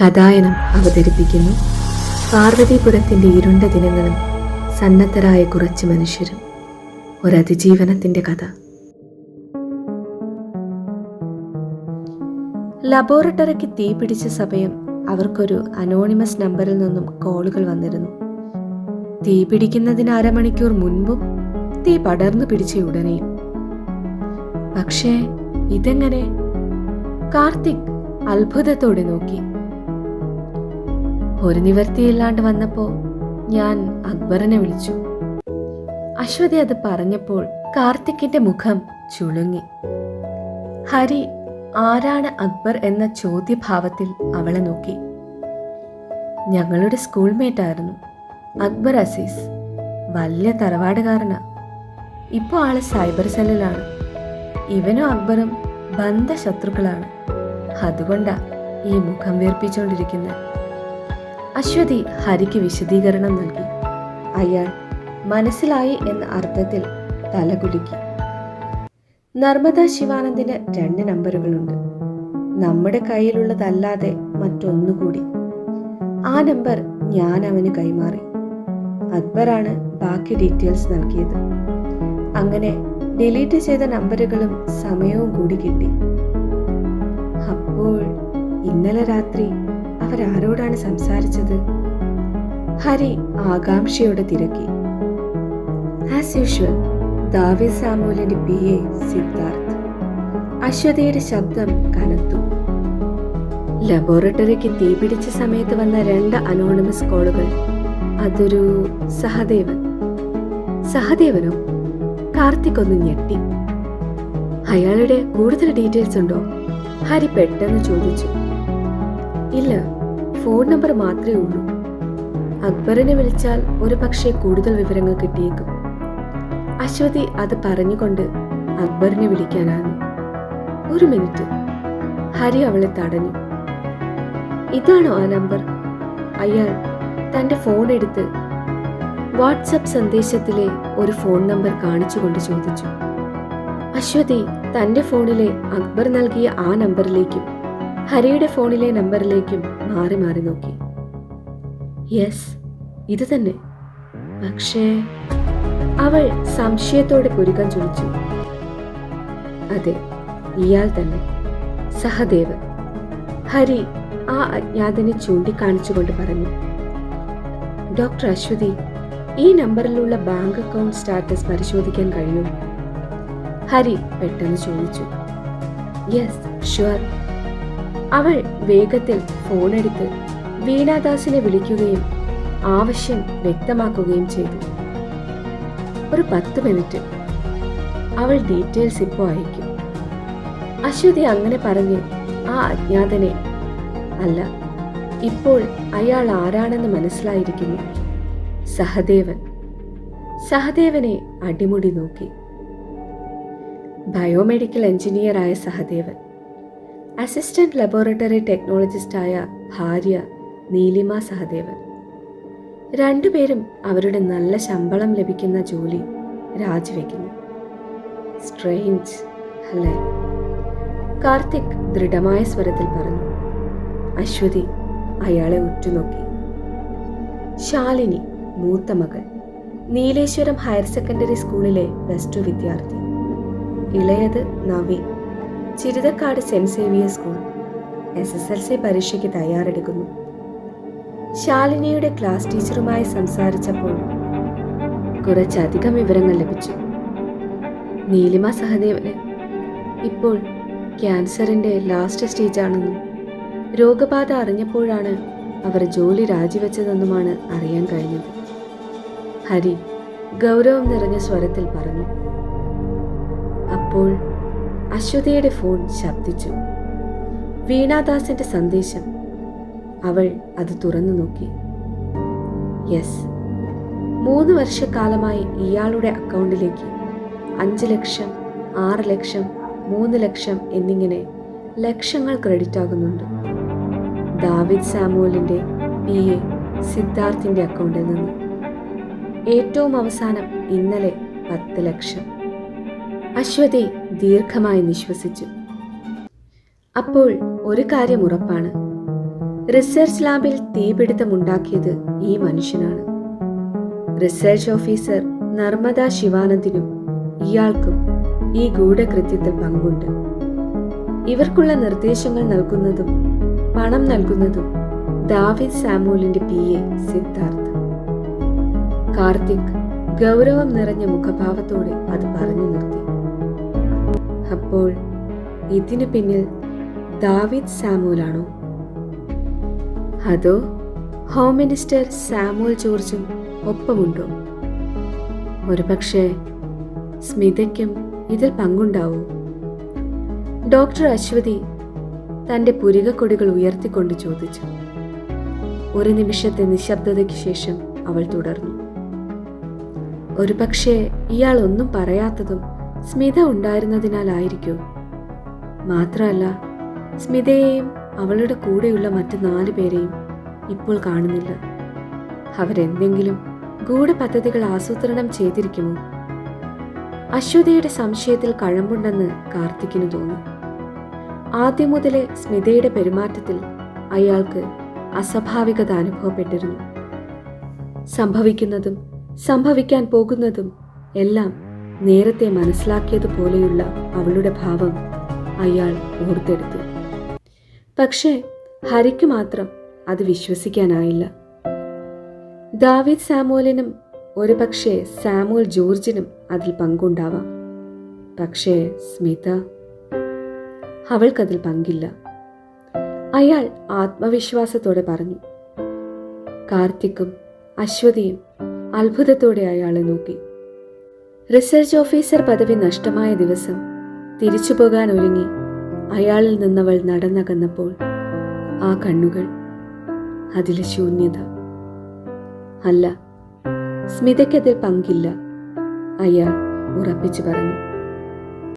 കഥായനം അവതരിപ്പിക്കുന്നു. പാർവതീപുരത്തിന്റെ ഇരുണ്ട ദിനങ്ങളും സന്നദ്ധരായ കുറച്ച് മനുഷ്യരും. ഒരതിജീവനത്തിന്റെ കഥ. ലബോറട്ടറിക്ക് തീ പിടിച്ച സമയം അവർക്കൊരു അനോണിമസ് നമ്പറിൽ നിന്നും കോളുകൾ വന്നിരുന്നു. തീ പിടിക്കുന്നതിന് അരമണിക്കൂർ മുൻപും തീ പടർന്നു പിടിച്ച ഉടനെയും. പക്ഷേ ഇതെങ്ങനെ? കാർത്തിക് അത്ഭുതത്തോടെ നോക്കി. ഒരു നിവർത്തിയില്ലാണ്ട് വന്നപ്പോ ഞാൻ അക്ബറിനെ വിളിച്ചു. അശ്വതി അത് പറഞ്ഞപ്പോൾ കാർത്തിക്കിന്റെ മുഖം ചുളുങ്ങി. ഹരി ആരാണ് അക്ബർ എന്ന ചോദ്യഭാവത്തിൽ അവളെ നോക്കി. ഞങ്ങളുടെ സ്കൂൾമേറ്റ് ആയിരുന്നു അക്ബർ അസീസ്. വലിയ തറവാടുകാരനാ. ഇപ്പോൾ ആൾ സൈബർ സെല്ലിലാണ്. ഇവനും അക്ബറും ബന്ധ ശത്രുക്കളാണ് അതുകൊണ്ടാ ഈ മുഖം വീർപ്പിച്ചുകൊണ്ടിരിക്കുന്നത് അശ്വതി ഹരിക്ക് വിശദീകരണം നൽകി. അയാൾ മനസ്സിലായി എന്ന അർത്ഥത്തിൽ തലകുലുക്കി. നർമ്മദ ശിവാനന്ദിന് രണ്ട് നമ്പറുകളുണ്ട്. നമ്മുടെ കയ്യിലുള്ളതല്ലാതെ മറ്റൊന്നുകൂടി. ആ നമ്പർ ഞാൻ അവന് കൈമാറി. അക്ബറാണ് ബാക്കി ഡീറ്റെയിൽസ് നൽകിയത്. അങ്ങനെ ഡിലീറ്റ് ചെയ്ത നമ്പറുകളും സമയവും കൂടി കിട്ടി. അപ്പോൾ ഇന്നലെ രാത്രി അവരാരോടാണ് സംസാരിച്ചത്? ഹരി ആകാംക്ഷയോടെ തിരക്കി. ആസ് യൂഷ്വൽ ദാവി സാമൂലിന്റെ പി എ സിദ്ധാർത്ഥ്. അശ്വതിയുടെ ശബ്ദം കനത്തു. ലബോറട്ടറിക്ക് തീപിടിച്ച സമയത്ത് വന്ന രണ്ട് അനോണിമസ് കോളുകൾ. അതൊരു സഹദേവൻ. സഹദേവനോ? കാർത്തിക് ഒന്ന് ഞെട്ടി. അയാളുടെ കൂടുതൽ ഡീറ്റെയിൽസ് ഉണ്ടോ? ഹരി പെട്ടെന്ന് ചോദിച്ചു. ഇല്ല ഫോൺ നമ്പർ മാത്രമേ ഉള്ളൂ. അക്ബറിനെ വിളിച്ചാൽ ഒരു പക്ഷേ കൂടുതൽ വിവരങ്ങൾ കിട്ടിയേക്കും. അശ്വതി അത് പറഞ്ഞുകൊണ്ട് അക്ബറിനെ വിളിക്കാനാണ്. ഒരു മിനിറ്റ് ഹരി അവളെ തടഞ്ഞു. ഇതാണോ ആ നമ്പർ അയാൾ തന്റെ ഫോൺ എടുത്ത് വാട്സപ്പ് സന്ദേശത്തിലെ ഒരു ഫോൺ നമ്പർ കാണിച്ചുകൊണ്ട് ചോദിച്ചു. അശ്വതി തന്റെ ഫോണിലെ അക്ബർ നൽകിയ ആ നമ്പറിലേക്കും ഹരിയുടെ ഫോണിലെ നമ്പറിലേക്കും മാറി മാറി നോക്കി. യെസ് ഇത് തന്നെ. പക്ഷേ അവൾ സംശയത്തോടെ പുരുക്കം ചോദിച്ചു അതെ ഇയാൾ തന്നെ. സഹദേവ് ഹരി ആ അജ്ഞാതനെ ചൂണ്ടിക്കാണിച്ചുകൊണ്ട് പറഞ്ഞു. ഡോക്ടർ അശ്വതി ഈ നമ്പറിലുള്ള ബാങ്ക് അക്കൗണ്ട് സ്റ്റാറ്റസ് പരിശോധിക്കാൻ കഴിയുമോ? ഹരി പെട്ടെന്ന് ചോദിച്ചു. Yes sure. അവൾ വേഗത്തിൽ ഫോണെടുത്ത് വീണാദാസിനെ വിളിക്കുകയും ആവശ്യം വ്യക്തമാക്കുകയും ചെയ്തു. ഒരു പത്ത് മിനിറ്റ്. അവൾ ഡീറ്റെയിൽസ് ഇപ്പോൾ അയക്കും. അശ്വതി അങ്ങനെ പറഞ്ഞ് ആ അജ്ഞാതനെ അല്ല ഇപ്പോൾ അയാൾ ആരാണെന്ന് മനസ്സിലായിരിക്കുന്നു. സഹദേവൻ. സഹദേവനെ അടിമുടി നോക്കി. ബയോമെഡിക്കൽ എഞ്ചിനീയറായ സഹദേവൻ. അസിസ്റ്റന്റ് ലബോറട്ടറി ടെക്നോളജിസ്റ്റായ ഭാര്യ നീലിമ സഹദേവൻ. രണ്ടുപേരും അവരുടെ നല്ല ശമ്പളം ലഭിക്കുന്ന ജോലി രാജിവെക്കുന്നു. സ്ട്രെയിഞ്ച് അല്ലേ? കാർത്തിക് ദൃഢമായ സ്വരത്തിൽ പറഞ്ഞു. അശ്വതി അയാളെ ഉറ്റുനോക്കി. ശാലിനി മൂത്ത മകൾ നീലേശ്വരം ഹയർ സെക്കൻഡറി സ്കൂളിലെ പ്ലസ് ടു വിദ്യാർത്ഥി. ഇളയത് Navi ചിരിതക്കാട് Saint Xavier school S S L C പരീക്ഷയ്ക്ക് തയ്യാറെടുക്കുന്നു. ശാലിനിയുടെ ക്ലാസ് ടീച്ചറുമായി സംസാരിച്ചപ്പോൾ കുറച്ചധികം വിവരങ്ങൾ ലഭിച്ചു. നീലിമ സഹദേവന് ഇപ്പോൾ ക്യാൻസറിന്റെ ലാസ്റ്റ് സ്റ്റേജാണെന്നും രോഗബാധ അറിഞ്ഞപ്പോഴാണ് അവർ ജോലി രാജിവെച്ചതെന്നുമാണ് അറിയാൻ കഴിഞ്ഞത്. ഹരി ഗൗരവം നിറഞ്ഞ സ്വരത്തിൽ പറഞ്ഞു അപ്പോൾ അശ്വതിയുടെ ഫോൺ ശബ്ദിച്ചു. വീണാദാസിന്റെ സന്ദേശം. അവൾ അത് തുറന്നു നോക്കി. യെസ്. മൂന്ന് വർഷക്കാലമായി ഇയാളുടെ അക്കൗണ്ടിലേക്ക് അഞ്ച് ലക്ഷം ആറ് ലക്ഷം മൂന്ന് ലക്ഷം എന്നിങ്ങനെ ലക്ഷങ്ങൾ ക്രെഡിറ്റ് ആകുന്നുണ്ട്. ദാവിദ് സാമുവലിന്റെ പി എ സിദ്ധാർത്ഥിന്റെ അക്കൗണ്ടിൽ നിന്ന്. ഏറ്റവും അവസാനം ഇന്നലെ പത്ത് ലക്ഷം. അശ്വതി ദീർഘമായി നിശ്വസിച്ചു. അപ്പോൾ ഒരു കാര്യം ഉറപ്പാണ്. റിസർച്ച് ലാബിൽ തീപിടുത്തമുണ്ടാക്കിയത് ഈ മനുഷ്യനാണ്. റിസർച്ച് ഓഫീസർ നർമ്മദ ശിവാനന്ദിനും ഇയാൾക്കും ഈ ഗൂഢകൃത്യത്തിൽ പങ്കുണ്ട്. ഇവർക്കുള്ള നിർദ്ദേശങ്ങൾ നൽകുന്നതും പണം നൽകുന്നതും ദാവിദ് സാമൂലിന്റെ പി എ സിദ്ധാർത്ഥ്. കാർത്തിക് ഗൗരവം നിറഞ്ഞ മുഖഭാവത്തോടെ അത് പറഞ്ഞു നിർത്തി. അപ്പോൾ ഇതിനു പിന്നിൽ ദാവിദ് സാമുലാണോ അതോ ഹോം മിനിസ്റ്റർ സാമുൽ ജോർജും ഒപ്പമുണ്ടോ? ഒരുപക്ഷെ സ്മിതയ്ക്കും ഇതിൽ പങ്കുണ്ടാവും. ഡോക്ടർ അശ്വതി തന്റെ പുരികക്കൊടികൾ ഉയർത്തിക്കൊണ്ട് ചോദിച്ചു. ഒരു നിമിഷത്തെ നിശബ്ദതയ്ക്ക് ശേഷം അവൾ തുടർന്നു. ഒരുപക്ഷെ ഇയാൾ ഒന്നും പറയാത്തതും സ്മിത ഉണ്ടായിരുന്നതിനാലായിരിക്കും. മാത്രമല്ല സ്മിതയെയും അവളുടെ കൂടെയുള്ള മറ്റു നാല് പേരെയും ഇപ്പോൾ കാണുന്നില്ല. അവരെന്തെങ്കിലും ഗൂഢപദ്ധതികൾ ആസൂത്രണം ചെയ്തിരിക്കുമോ? അശ്വതിയുടെ സംശയത്തിൽ കഴമ്പുണ്ടെന്ന് കാർത്തിക്കിന് തോന്നി. ആദ്യം മുതലേ സ്മിതയുടെ പെരുമാറ്റത്തിൽ അയാൾക്ക് അസ്വാഭാവികത അനുഭവപ്പെട്ടിരുന്നു സംഭവിക്കുന്നതും സംഭവിക്കാൻ പോകുന്നതും എല്ലാം നേരത്തെ മനസ്സിലാക്കിയതുപോലെയുള്ള അവളുടെ ഭാവം അയാൾ ഓർത്തെടുത്തു. പക്ഷേ ഹരിക്ക് മാത്രം അത് വിശ്വസിക്കാനായില്ല. ദാവിദ് സാമുവലിനും ഒരുപക്ഷെ സാമുവൽ ജോർജിനും അതിൽ പങ്കുണ്ടാവാം. പക്ഷേ സ്മിത അവൾക്കതിൽ പങ്കില്ല. അയാൾ ആത്മവിശ്വാസത്തോടെ പറഞ്ഞു. കാർത്തിക്കും അശ്വതിയും അത്ഭുതത്തോടെ അയാളെ നോക്കി. റിസർച്ച് ഓഫീസർ പദവി നഷ്ടമായ ദിവസം തിരിച്ചു പോകാൻ ഒരുങ്ങി അയാളിൽ നിന്നവൾ നടന്നകന്നപ്പോൾ ആ കണ്ണുകൾ അതിലെ ശൂന്യത. അല്ല സ്മിതയ്ക്കതിൽ പങ്കില്ല അയാൾ ഉറപ്പിച്ചു പറഞ്ഞു.